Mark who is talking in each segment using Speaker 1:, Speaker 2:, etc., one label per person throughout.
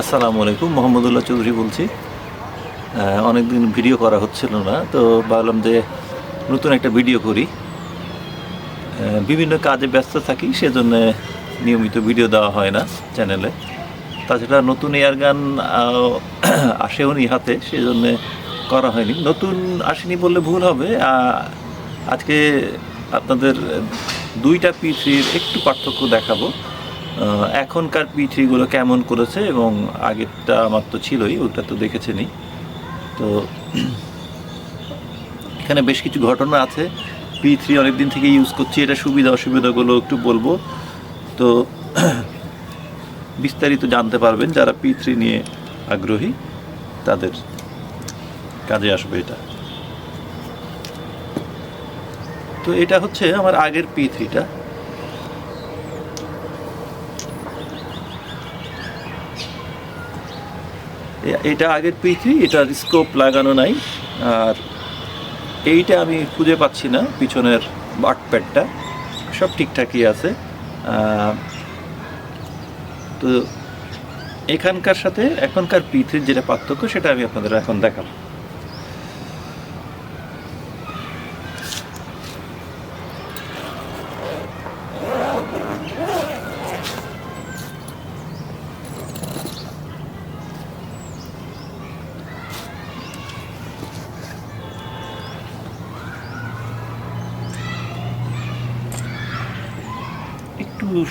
Speaker 1: আসসালামু আলাইকুম, মোহাম্মদুল্লাহ চৌধুরী বলছি। অনেকদিন ভিডিও করা হচ্ছিল না, তো ভাবলাম যে নতুন একটা ভিডিও করি। বিভিন্ন কাজে ব্যস্ত থাকি, সেজন্য নিয়মিত ভিডিও দেওয়া হয় না চ্যানেলে। তাছাড়া নতুন এয়ার গান আসেও নি হাতে, সেজন্য করা হয়নি। নতুন আসেনি বললে ভুল হবে। আজকে আপনাদের দুইটা পিসির একটু পার্থক্য দেখাবো। এখনকার পিথ্রিগুলো কেমন করেছে এবং আগেরটা আমার তো ছিলই, ওটা তো দেখেছেনই। তো এখানে বেশ কিছু ঘটনা আছে পি থ্রি অনেকদিন থেকে ইউজ করছি, এটা সুবিধা অসুবিধাগুলো একটু বলব। তো বিস্তারিত জানতে পারবেন যারা পি থ্রি নিয়ে আগ্রহী, তাদের কাজে আসবে এটা। তো এটা হচ্ছে আমার আগের পি থ্রিটা এটা আগের পিথি এটা স্কোপ লাগানো নাই। আর এইটা আমি খুঁজে পাচ্ছি না, পিছনের বাট প্যাডটা সব ঠিকঠাকই আছে। তো এখানকার সাথে এখনকার পিথির যেটা পার্থক্য, সেটা আমি আপনাদের এখন দেখাবো।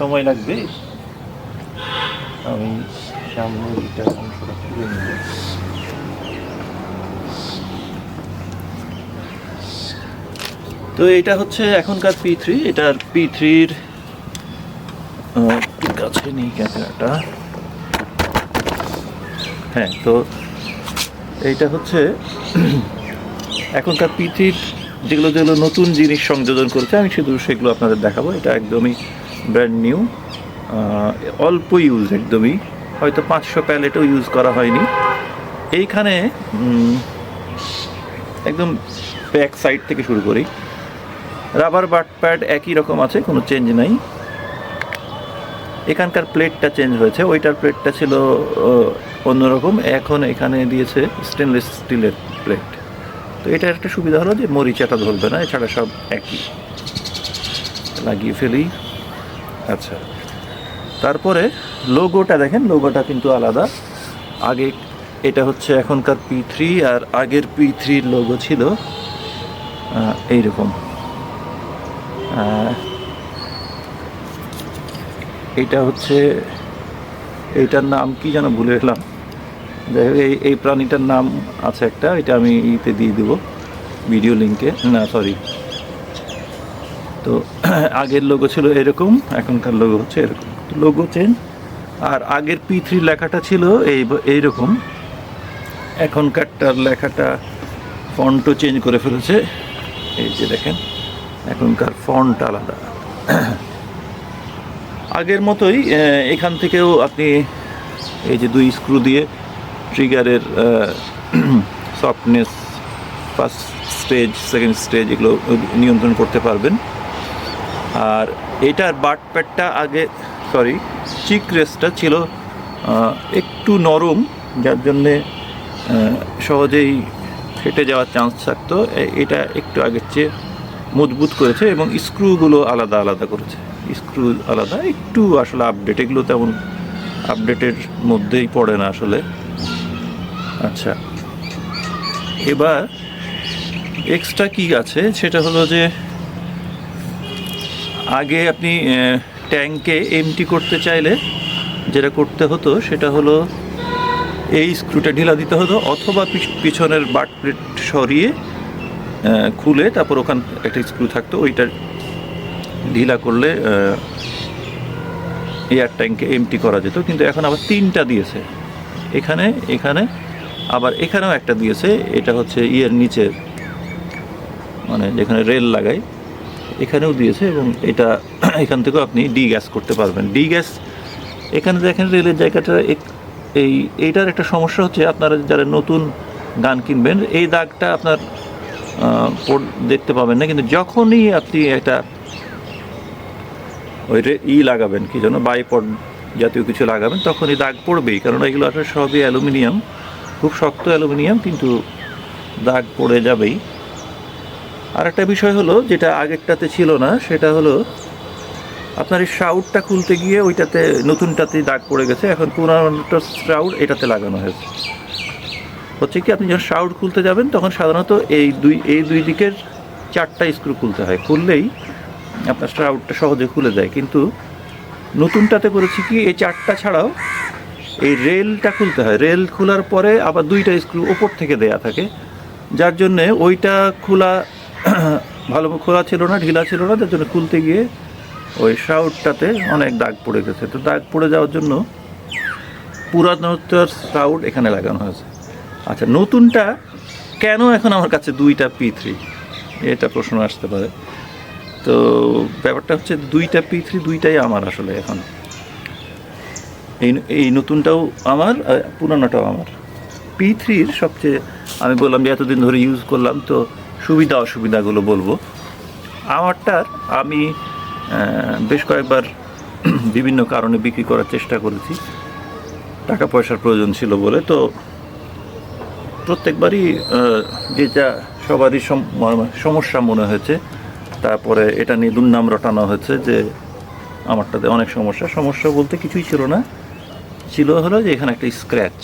Speaker 1: সময় লাগবে। আমি সামনের এটা অংশটা তুলে নেব। তো এটা হচ্ছে এখনকার পি থ্রি এটার পি থ্রির কাছে নেই ক্যামেরাটা। হ্যাঁ তো এইটা হচ্ছে এখনকার পি থ্রির যেগুলো যেগুলো নতুন জিনিস সংযোজন করেছে, আমি শুধু সেগুলো আপনাদের দেখাবো। এটা একদমই ব্র্যান্ড নিউ অল্প ইউজ একদমই, হয়তো পাঁচশো প্যালেটও ইউজ করা হয়নি। এইখানে একদম ব্যাক সাইড থেকে শুরু করি। রাবার বাট প্যাড একই রকম আছে, কোনো চেঞ্জ নাই। এখানকার প্লেটটা চেঞ্জ হয়েছে, ওইটার প্লেটটা ছিল অন্যরকম। এখন এখানে দিয়েছে স্টেনলেস স্টিলের প্লেট তো এটার একটা সুবিধা হলো যে মরিচাটা ধরবে না, এছাড়া সব একই। লাগিয়ে ফেলি। আচ্ছা। তারপরে লোগোটা দেখেন লোগোটা কিন্তু আলাদা। আগে এটা হচ্ছে এখনকার পি থ্রি আর আগের পি থ্রির লোগো ছিল এইরকম। এটা হচ্ছে, এইটার নাম কি যেন ভুলে গেলাম। যাই হোক, এই এই প্রাণীটার নাম আছে একটা, এটা আমি ইতে দিয়ে দেবো ভিডিও লিঙ্কে না সরি তো আগের লোগো ছিল এরকম, এখনকার লোগো হচ্ছে এরকম। লোগো চেঞ্জ আর আগের পি থ্রি লেখাটা ছিল এই এইরকম। এখনকারটার লেখাটা ফন্টও চেঞ্জ করে ফেলেছে। এই যে দেখেন, এখনকার ফন্ট আলাদা। আগের মতোই এখান থেকেও আপনি এই যে দুই স্ক্রু দিয়ে ট্রিগারের softness first stage second stage এগুলো নিয়ন্ত্রণ করতে পারবেন। আর এটার বাট প্যাডটা আগে সরি চিক রেসটা ছিল একটু নরম, যার জন্যে সহজেই ফেটে যাওয়ার চান্স থাকতো। এটা একটু আগের চেয়ে মজবুত করেছে এবং স্ক্রুগুলো আলাদা আলাদা করেছে। স্ক্রু আলাদা, একটু আসলে আপডেট এগুলো তেমন আপডেটের মধ্যেই পড়ে না আসলে। আচ্ছা এবার এক্সট্রা কি আছে, সেটা হলো যে আগে আপনি ট্যাঙ্কে এমটি করতে চাইলে যেটা করতে হতো সেটা হলো এই স্ক্রুটা ঢিলা দিতে হতো অথবা পিছ- পিছনের বাট প্লেট সরিয়ে খুলে তারপর ওখান একটা স্ক্রু থাকতো, ওইটা ঢিলা করলে এয়ার ট্যাঙ্কে এমটি করা যেত। কিন্তু এখন আবার তিনটা দিয়েছে। এখানে এখানে, আবার এখানেও একটা দিয়েছে। এটা হচ্ছে ইয়ের নিচে মানে যেখানে রেল লাগাই এখানেও দিয়েছে এবং এটা এখান থেকেও আপনি ডি গ্যাস করতে পারবেন। ডি গ্যাস, এখানে দেখেন রেলের জায়গাটা এই এইটার একটা সমস্যা হচ্ছে আপনারা যারা নতুন গান কিনবেন, এই দাগটা আপনার দেখতে পাবেন না। কিন্তু যখনই আপনি একটা ওই ই লাগাবেন, কি যেন বাইপড জাতীয় কিছু লাগাবেন, তখনই দাগ পড়বেই। কারণ এগুলো আসলে সবই অ্যালুমিনিয়াম, খুব শক্ত অ্যালুমিনিয়াম, কিন্তু দাগ পড়ে যাবেই। আর একটা বিষয় হলো, যেটা আগেরটাতে ছিল না, সেটা হলো আপনার এই শাউটটা খুলতে গিয়ে ওইটাতে নতুনটাতে দাগ পড়ে গেছে, এখন পুরানোটা শাউট এটাতে লাগানো হয়েছে। হচ্ছে কি, আপনি যখন শাউট খুলতে যাবেন, তখন সাধারণত এই দুই এই দুই দিকের চারটা স্ক্রু খুলতে হয়। খুললেই আপনার শাউটটা সহজে খুলে যায়। কিন্তু নতুনটাতে করেছি কি, এই চারটা ছাড়াও এই রেলটা খুলতে হয়। রেল খোলার পরে আবার দুইটা স্ক্রু ওপর থেকে দেয়া থাকে। যার জন্যে ওইটা খোলা ভালো খোলা ছিল না, ঢিলা ছিল না তার জন্য খুলতে গিয়ে ওই শাউটটাতে অনেক দাগ পড়ে গেছে। তো দাগ পড়ে যাওয়ার জন্য পুরাতনটার শাউট এখানে লাগানো হয়েছে। আচ্ছা নতুনটা কেন এখন আমার কাছে দুইটা পি থ্রি এটা প্রশ্ন আসতে পারে। তো ব্যাপারটা হচ্ছে দুইটা পি থ্রি দুইটাই আমার আসলে এখন। এই এই নতুনটাও আমার পুরানোটাও আমার। পি থ্রির সবচেয়ে, আমি বললাম যে এতদিন ধরে ইউজ করলাম, তো সুবিধা অসুবিধাগুলো বলব। আমারটার আমি বেশ কয়েকবার বিভিন্ন কারণে বিক্রি করার চেষ্টা করেছি। টাকা পয়সার প্রয়োজন ছিল বলে। তো প্রত্যেকবারই যেটা সবারই সমস্যা মনে হয়েছে। তারপরে এটা নিয়ে দুর্নাম রটানো হয়েছে যে আমারটাতে অনেক সমস্যা। সমস্যা বলতে কিছুই ছিল না। ছিল হলো যে এখানে একটা স্ক্র্যাচ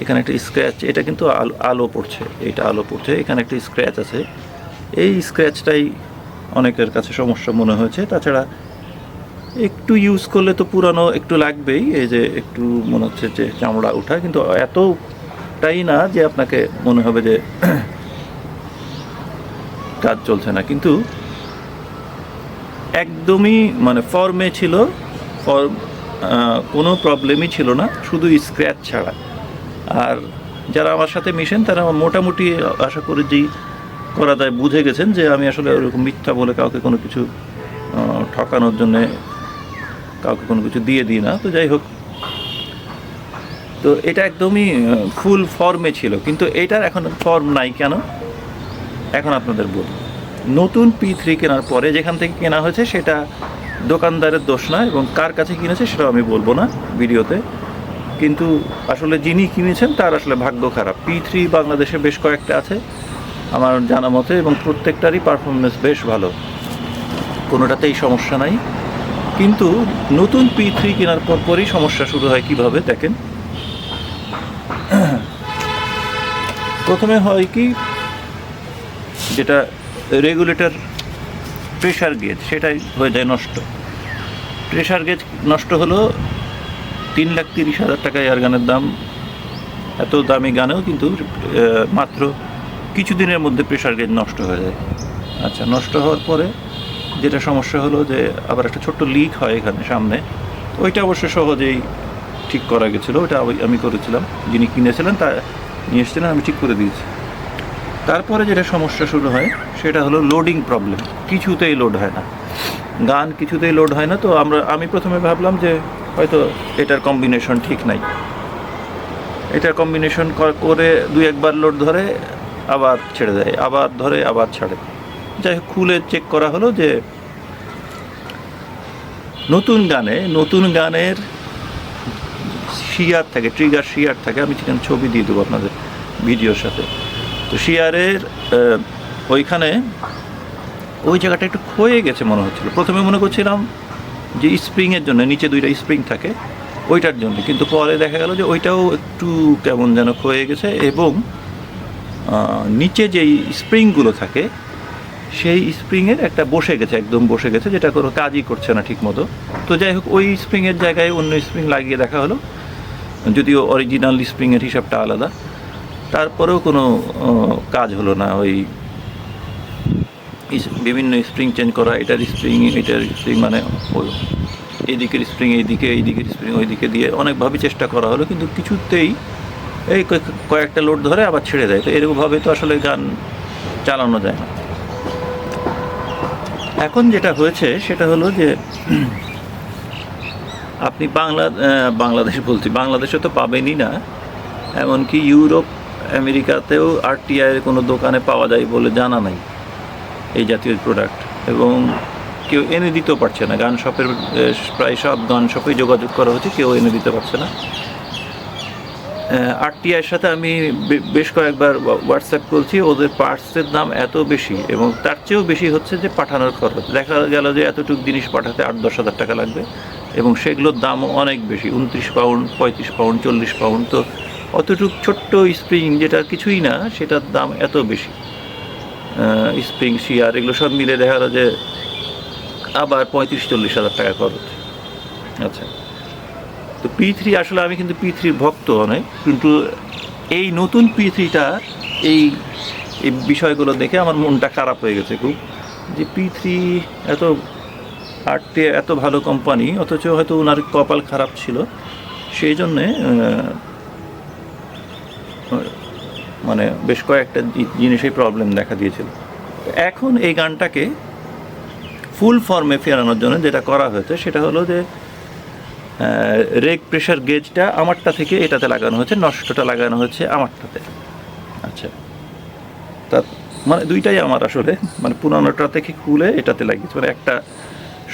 Speaker 1: এখানে একটা স্ক্র্যাচ এটা কিন্তু আলো আলো পড়ছে এটা আলো পড়ছে, এখানে একটা স্ক্র্যাচ আছে। এই স্ক্র্যাচটাই অনেকের কাছে সমস্যা মনে হয়েছে। তাছাড়া একটু ইউজ করলে তো পুরানো একটু লাগবেই, এই যে একটু মনে হচ্ছে যে চামড়া ওঠা, কিন্তু এতটাই না যে আপনাকে মনে হবে যে কাজ চলছে না। কিন্তু একদমই মানে ফর্মে ছিল ফর্ম কোনো প্রবলেমই ছিল না, শুধু স্ক্র্যাচ ছাড়া। আর যারা আমার সাথে মিশেন, তারা আমার মোটামুটি আশা করি যেই করা যায় বুঝে গেছেন যে আমি আসলে ওরকম মিথ্যা বলে কাউকে কোনো কিছু ঠকানোর জন্যে কাউকে কোনো কিছু দিয়ে দিই না। তো যাই হোক, তো এটা একদমই ফুল ফর্মে ছিল। কিন্তু এটার এখন ফর্ম নাই কেন? এখন আপনাদের বলব নতুন পি থ্রি কেনার পরে যেখান থেকে কেনা হয়েছে, সেটা দোকানদারের দোষ না, এবং কার কাছে কিনেছে সেটাও আমি বলব না ভিডিওতে। কিন্তু আসলে যিনি কিনেছেন, তার আসলে ভাগ্য খারাপ। পি থ্রি বাংলাদেশে বেশ কয়েকটা আছে, আমার জানা মতে, এবং প্রত্যেকটারই পারফরমেন্স বেশ ভালো। কোনোটাতেই সমস্যা নাই। কিন্তু নতুন পি থ্রি কেনার পর পরই সমস্যা শুরু হয় কীভাবে, দেখেন। প্রথমে হয় কি, যেটা রেগুলেটর প্রেশার গেজ সেটাই হয়ে যায় নষ্ট। প্রেশার গেজ নষ্ট হলো তিন লাখ তিরিশ হাজার টাকা এয়ার গানের দাম। এত দামি গানেও কিন্তু মাত্র কিছুদিনের মধ্যে প্রেশার গেজ নষ্ট হয়ে যায়। আচ্ছা নষ্ট হওয়ার পরে যেটা সমস্যা হলো যে, আবার একটা ছোট্ট লিক হয় এখানে সামনে। ওইটা অবশ্য সহজেই ঠিক করা গেছিল, ওইটা আমি করেছিলাম। যিনি কিনেছিলেন তা নিয়ে এসেছিলেন, আমি ঠিক করে দিয়েছি। তারপরে যেটা সমস্যা শুরু হয়, সেটা হলো লোডিং প্রবলেম কিছুতেই লোড হয় না। গান কিছুতেই লোড হয় না, তো আমরা, আমি প্রথমে ভাবলাম যে হয়তো এটার কম্বিনেশন ঠিক নাই। এটার কম্বিনেশন করে দুই একবার লোড ধরে, আবার ছেড়ে দেয়, আবার ধরে, আবার ছাড়ে। যাই হোক, খুলে চেক করা হলো যে নতুন গানে, নতুন গানের শিয়ার থাকে ট্রিগার শিয়ার থাকে, আমি সেখানে ছবি দিয়ে দেবো আপনাদের ভিডিওর সাথে। তো শিয়ারের ওইখানে ওই জায়গাটা একটু ক্ষয়ে গেছে মনে হচ্ছিল। প্রথমে মনে করছিলাম যে স্প্রিংয়ের জন্য, নিচে দুইটা স্প্রিং থাকে, ওইটার জন্য। কিন্তু পরে দেখা গেল যে ওইটাও একটু কেমন যেন ক্ষয়ে গেছে এবং নিচে যেই স্প্রিংগুলো থাকে, সেই স্প্রিংয়ের একটা বসে গেছে, একদম বসে গেছে, যেটা কোনো কাজই করছে না ঠিক মতো তো যাই হোক, ওই স্প্রিংয়ের জায়গায় অন্য স্প্রিং লাগিয়ে দেখা হলো। যদিও অরিজিনাল স্প্রিংয়ের হিসাবটা আলাদা। তারপরেও কোনো কাজ হলো না। ওই বিভিন্ন স্প্রিং চেঞ্জ করা, এটার স্প্রিং এটার স্প্রিং মানে ওই এইদিকের স্প্রিং এইদিকে এইদিকের স্প্রিং ওইদিকে দিয়ে অনেকভাবে চেষ্টা করা হলো, কিন্তু কিছুতেই এই কয়েক- কয়েকটা লোড ধরে আবার ছেড়ে দেয়। তো এরকমভাবে তো আসলে গান চালানো যায় না। এখন যেটা হয়েছে, সেটা হলো যে আপনি বাংলা বাংলাদেশ বলছি, বাংলাদেশে তো পাবেনই না, এমনকি ইউরোপ, আমেরিকাতেও আর আরটিআইয়ের কোনো দোকানে পাওয়া যায় বলে জানা নাই। এই জাতীয় প্রোডাক্ট এবং কেউ এনে দিতেও পারছে না। গান শপের প্রায় সব গান শপেই যোগাযোগ করা হচ্ছে, কেউ এনে দিতে পারছে না। আরটিআইয়ের সাথে আমি বেশ কয়েকবার হোয়াটসঅ্যাপ করছি, ওদের পার্টসের দাম এত বেশি এবং তার চেয়েও বেশি হচ্ছে যে পাঠানোর খরচ। দেখা গেল যে এতটুকু জিনিস পাঠাতে আট দশ হাজার টাকা লাগবে এবং সেগুলোর দামও অনেক বেশি, উনত্রিশ পাউন্ড পঁয়ত্রিশ পাউন্ড চল্লিশ পাউন্ড তো অতটুক ছোট্ট স্প্রিং যেটা কিছুই না, সেটার দাম এত বেশি। স্প্রিং, শিয়ার, এগুলো সব মিলে দেখা গেলো যে আবার পঁয়ত্রিশ, চল্লিশ হাজার টাকা খরচ। আচ্ছা। তো পি থ্রি আসলে আমি কিন্তু পি থ্রির ভক্ত অনেক কিন্তু এই নতুন পি থ্রিটা এই বিষয়গুলো দেখে আমার মনটা খারাপ হয়ে গেছে খুব, যে পি থ্রি এত আটটে এত ভালো কোম্পানি অথচ হয়তো ওনার কপাল খারাপ ছিল। সেই জন্যে মানে বেশ কয়েকটা জিনিসেই প্রবলেম দেখা দিয়েছিল। এখন এই গানটাকে ফুল ফর্মে ফেরানোর জন্য যেটা করা হয়েছে, সেটা হলো যে রেগ প্রেশার গেজটা আমারটা থেকে এটাতে লাগানো হয়েছে, নষ্টটা লাগানো হয়েছে আমারটাতে। আচ্ছা। তা মানে দুইটাই আমার আসলে মানে পুরানোটা থেকে খুলে এটাতে লাগিয়েছে। মানে একটা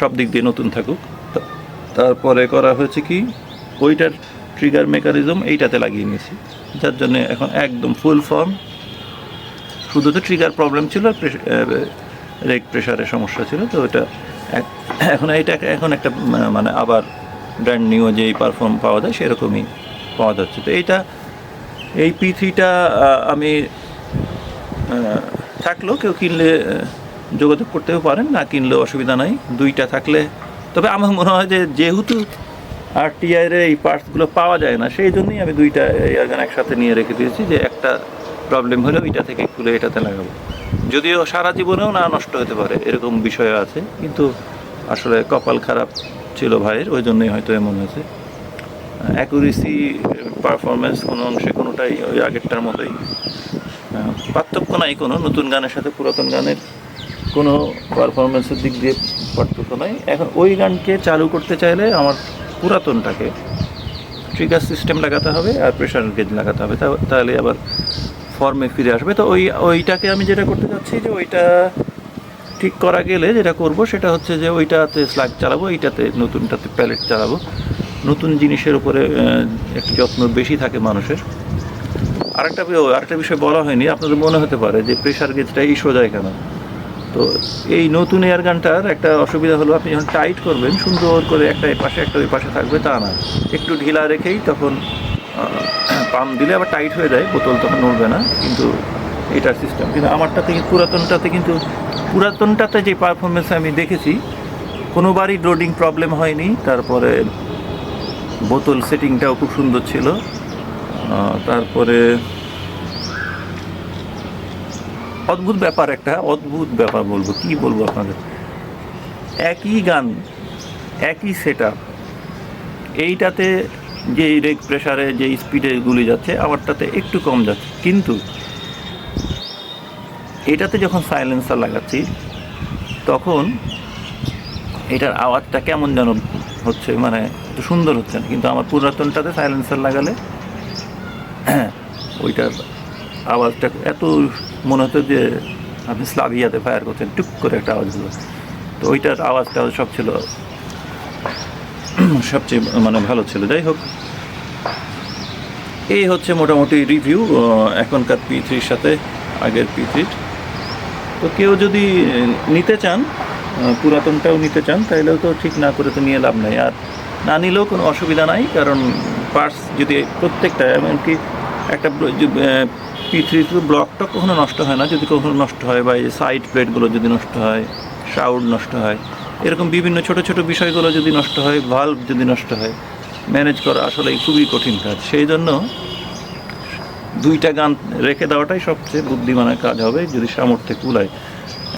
Speaker 1: সব দিক দিয়ে নতুন থাকুক। তারপরে করা হয়েছে কি, ওইটার ট্রিগার মেকানিজম এইটাতে লাগিয়ে নিয়েছি। যার জন্য এখন একদম ফুল ফর্ম। শুধু তো ট্রিগার প্রবলেম ছিল রেগ প্রেশারের সমস্যা ছিল, তো এটা এখন এটা এখন একটা মানে আবার ব্র্যান্ড নিউ যেই পারফর্ম পাওয়া যায় সেরকমই পাওয়া যাচ্ছে। তো এইটা, এই পি থ্রিটা আমি থাকলেও কেউ কিনলে যোগাযোগ করতেও পারেন, না কিনলেও অসুবিধা নাই। দুইটা থাকলে, তবে আমার মনে হয় যে যেহেতু আর টিআইয়ের এই পার্টসগুলো পাওয়া যায় না। সেই জন্যই আমি দুইটা এয়ারগান একসাথে নিয়ে রেখে দিয়েছি যে একটা প্রবলেম হলে ওইটা থেকে খুলে এটাতে লাগাবো। যদিও সারা জীবনেও না নষ্ট হতে পারে, এরকম বিষয় আছে। কিন্তু আসলে কপাল খারাপ ছিল ভাইয়ের, ওই জন্যই হয়তো এমন হয়েছে। অ্যাকুরেসি পারফরমেন্স কোনো অংশে কোনোটাই ওই আগেরটার মতোই পার্থক্য নাই কোনো। নতুন গানের সাথে পুরাতন গানের কোনো পারফরমেন্সের দিক দিয়ে পার্থক্য নাই। এখন ওই গানকে চালু করতে চাইলে আমার পুরাতনটাকে। ট্রিগার সিস্টেম লাগাতে হবে আর প্রেশার গেজ লাগাতে হবে। তাহলে আবার ফর্মে ফিরে আসবে। তো ওই ওইটাকে আমি যেটা করতে চাচ্ছি যে ওইটা ঠিক করা গেলে যেটা করব সেটা হচ্ছে যে ওইটাতে স্লাগ চালাবো, এইটাতে নতুনটাতে প্যালেট চালাবো। নতুন জিনিসের উপরে একটু যত্ন বেশি থাকে মানুষের। আরেকটা আরেকটা বিষয় বলা হয়নি। আপনাদের মনে হতে পারে যে প্রেশার গেজটা ইস্যু যায় কেন? তো এই নতুন এয়ার গানটার একটা অসুবিধা হলো আপনি যখন টাইট করবেন, সুন্দর করে একটা এই পাশে, একটা ওই পাশে থাকবে, তা না। একটু ঢিলা রেখেই তখন পাম্প দিলে আবার টাইট হয়ে যায়, বোতল তখন নড়বে না, কিন্তু এটার সিস্টেম কিন্তু আমারটাতে পুরাতনটাতে কিন্তু, পুরাতনটাতে যে পারফরমেন্স আমি দেখেছি, কোনোবারই লোডিং প্রবলেম হয়নি। তারপরে বোতল সেটিংটাও খুব সুন্দর ছিল। তারপরে অদ্ভুত ব্যাপার একটা, অদ্ভুত ব্যাপার বলব, কি বলব আপনাদের? একই গান, একই সেট এইটাতে যে রেগ প্রেশারে যে স্পিডে গুলি যাচ্ছে, আমারটাতে একটু কম যাচ্ছে। কিন্তু এটাতে যখন সাইলেন্সার লাগাচ্ছি, তখন এটার আওয়াজটা কেমন যেন হচ্ছে মানে একটু সুন্দর হচ্ছে না। কিন্তু আমার পুরাতনটাতে সাইলেন্সার লাগালে, ওইটার আওয়াজটা এত মনে হতো যে আপনি স্লাভিয়াতে ফায়ার করছেন, টুক করে একটা আওয়াজ হলো। তো ওইটার আওয়াজটা সব ছিল। সবচেয়ে মানে ভালো ছিল। যাই হোক, এই হচ্ছে মোটামুটি রিভিউ এখনকার পি থ্রির সাথে আগের পি থ্রির তো কেউ যদি নিতে চান পুরাতনটাও নিতে চান তাহলেও তো ঠিক না করে তো নিয়ে লাভ নাই। আর না নিলেও কোনো অসুবিধা নাই, কারণ পার্টস যদি প্রত্যেকটা এমনকি একটা পি থ্রি ব্লকটা কখনো নষ্ট হয় না। যদি কখনো নষ্ট হয় বা এই সাইড প্লেটগুলো যদি নষ্ট হয় শাউড নষ্ট হয়, এরকম বিভিন্ন ছোট ছোট বিষয়গুলো যদি নষ্ট হয় ভাল্ব যদি নষ্ট হয় ম্যানেজ করা আসলে খুবই কঠিন কাজ। সেই জন্য দুইটা গান রেখে দেওয়াটাই সবচেয়ে বুদ্ধিমানের কাজ হবে, যদি সামর্থ্যে কুলায়।